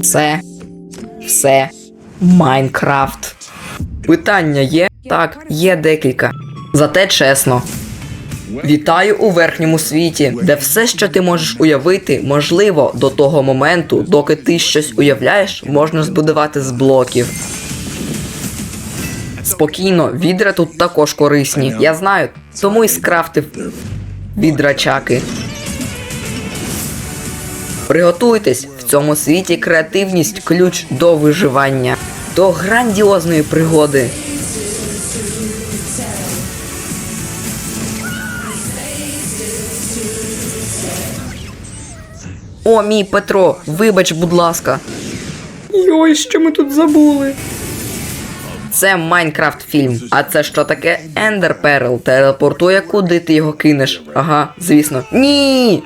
Це все Майнкрафт. Питання є? Так, є декілька. Зате чесно. Вітаю у верхньому світі, де все, що ти можеш уявити, можливо, до того моменту, доки ти щось уявляєш, можна збудувати з блоків. Спокійно, відра тут також корисні. Я знаю, тому і скрафтив відрачаки. Приготуйтесь, в цьому світі креативність ключ до виживання, до грандіозної пригоди. О, мій Петро, вибач, будь ласка. Йой, що ми тут забули? Це Майнкрафт фільм. А це що таке? Ендер Перл телепортує, куди ти його кинеш. Ага, звісно. Ні!